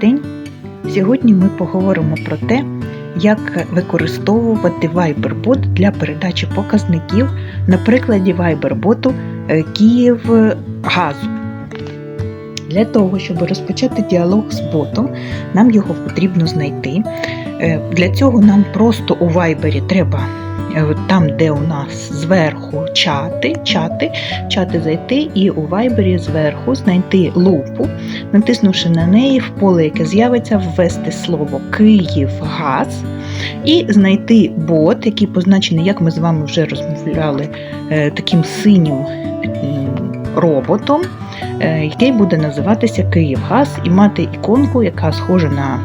День! Сьогодні ми поговоримо про те, як використовувати Viber-бот для передачі показників на прикладі Viber-боту е, Київгазу. Для того, щоб розпочати діалог з ботом, нам його потрібно знайти. Е, Для цього нам просто у Viber треба там, де у нас зверху чати, чати, чати зайти і у Viber зверху знайти лупу, натиснувши на неї в поле, яке з'явиться, ввести слово Київгаз і знайти бот, який позначений, як ми з вами вже розмовляли, е, таким синім роботом, е, який буде називатися Київгаз і мати іконку, яка схожа на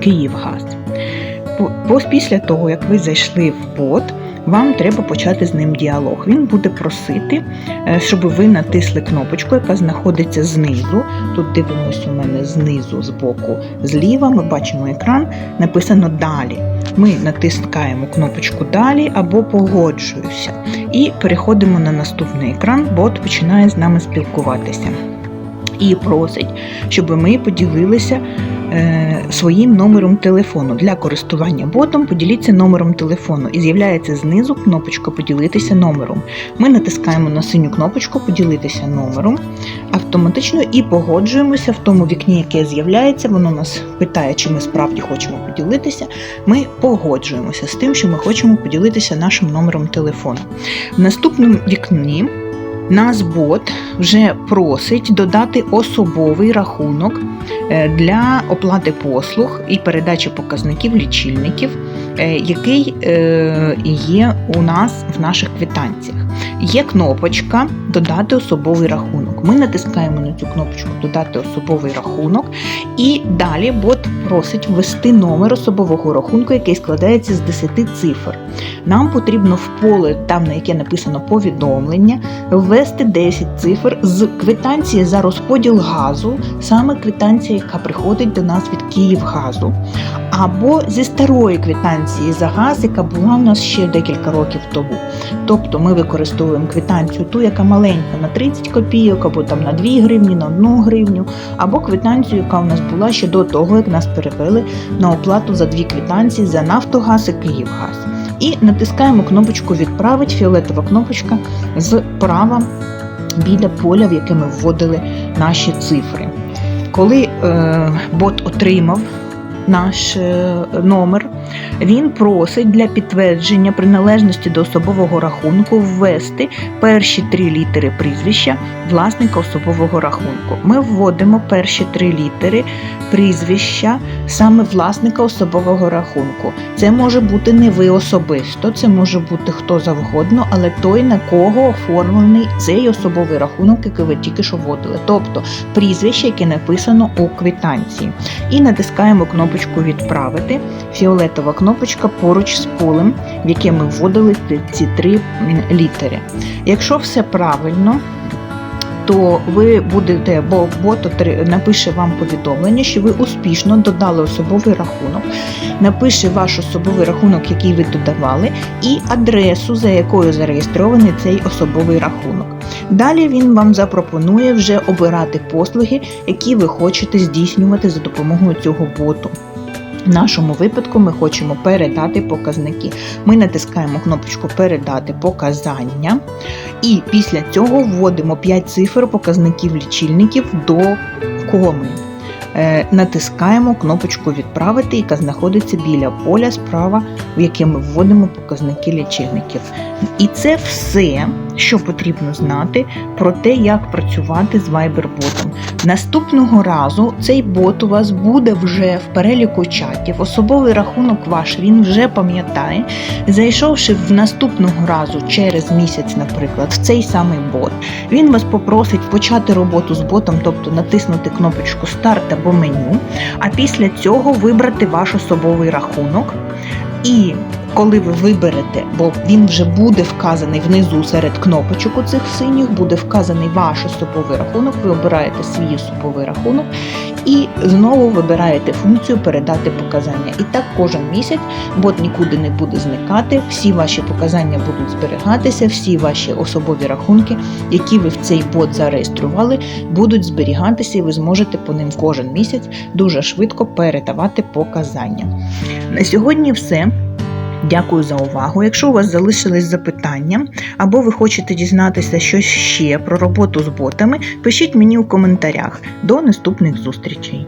Київгаз. Після того, як ви зайшли в бот, вам треба почати з ним діалог. Він буде просити, е, щоб ви натисли кнопочку, яка знаходиться знизу. Тут дивимося у мене знизу, з боку, зліва. Ми бачимо екран, написано Далі. Ми натискаємо кнопочку Далі або Погоджуюся. І переходимо на наступний екран, бот починає з нами спілкуватися. І просить, щоб ми поділилися е, своїм номером телефону. Для користування ботом поділіться номером телефону і з'являється знизу кнопочка Поділитися номером. Ми натискаємо на синю кнопочку Поділитися номером автоматично і погоджуємося в тому вікні, яке з'являється. Воно нас питає, чи ми справді хочемо поділитися. Ми погоджуємося з тим, що ми хочемо поділитися нашим номером телефону. В наступному вікні нас бот вже просить додати особовий рахунок е, для оплати послуг і передачі показників лічильників, е, який е, є у нас в наших квитанціях. Є кнопочка Додати особовий рахунок. Ми натискаємо на цю кнопочку Додати особовий рахунок, і далі бот просить ввести номер особового рахунку, який складається з 10 цифр. Нам потрібно в поле, там на яке написано повідомлення, ввести 10 цифр з квитанції за розподіл газу, саме квитанція, яка приходить до нас від Київгазу, або зі старої квитанції за газ, яка була у нас ще декілька років тому. Тобто ми використовуємо квитанцію ту, яка маленька на 30 копійок, або там на 2 гривні, на 1 гривню, або квитанцію, яка у нас була ще до того, як нас перевели на оплату за дві квітанції за Нафтогаз і Київгаз. І натискаємо кнопочку Відправить, фіолетова кнопочка зправа біля поля, в яке ми вводили наші цифри. Коли е, бот отримав наш е, номер, він просить для підтвердження приналежності до особового рахунку ввести перші три літери прізвища власника особового рахунку. Ми вводимо перші три літери прізвища саме власника особового рахунку. Це може бути не ви особисто, це може бути хто завгодно, але той, на кого оформлений цей особовий рахунок, який ви тільки що вводили. Тобто прізвище, яке написано у квитанції. І натискаємо кнопочку Відправити. Фіолетова кнопочка поруч з полем, в яке ми вводили ці три літери. Якщо все правильно, то ви будете, бо бот напише вам повідомлення, що ви успішно додали особовий рахунок, напише ваш особовий рахунок, який ви додавали, і адресу, за якою зареєстрований цей особовий рахунок. Далі він вам запропонує вже обирати послуги, які ви хочете здійснювати за допомогою цього боту. В нашому випадку ми хочемо передати показники. Ми натискаємо кнопочку Передати показання, і після цього вводимо 5 цифр показників лічильників до коми. Е, Натискаємо кнопочку Відправити, яка знаходиться біля поля справа, в яке ми вводимо показники лічильників. І це все, що потрібно знати про те, як працювати з Viber-ботом. Наступного разу цей бот у вас буде вже в переліку чатів. Особовий рахунок ваш він вже пам'ятає. Зайшовши в наступного разу через місяць, наприклад, в цей самий бот, він вас попросить почати роботу з ботом, тобто натиснути кнопочку Старт або меню, а після цього вибрати ваш особовий рахунок. І коли ви виберете, бо він вже буде вказаний внизу серед кнопочок у цих синіх, буде вказаний ваш особовий рахунок, ви обираєте свій особовий рахунок і знову вибираєте функцію передати показання. І так кожен місяць бот нікуди не буде зникати, всі ваші показання будуть зберігатися, всі ваші особові рахунки, які ви в цей бот зареєстрували, будуть зберігатися, і ви зможете по ним кожен місяць дуже швидко передавати показання. На сьогодні все. Дякую за увагу. Якщо у вас залишились запитання або ви хочете дізнатися щось ще про роботу з ботами, пишіть мені у коментарях. До наступних зустрічей!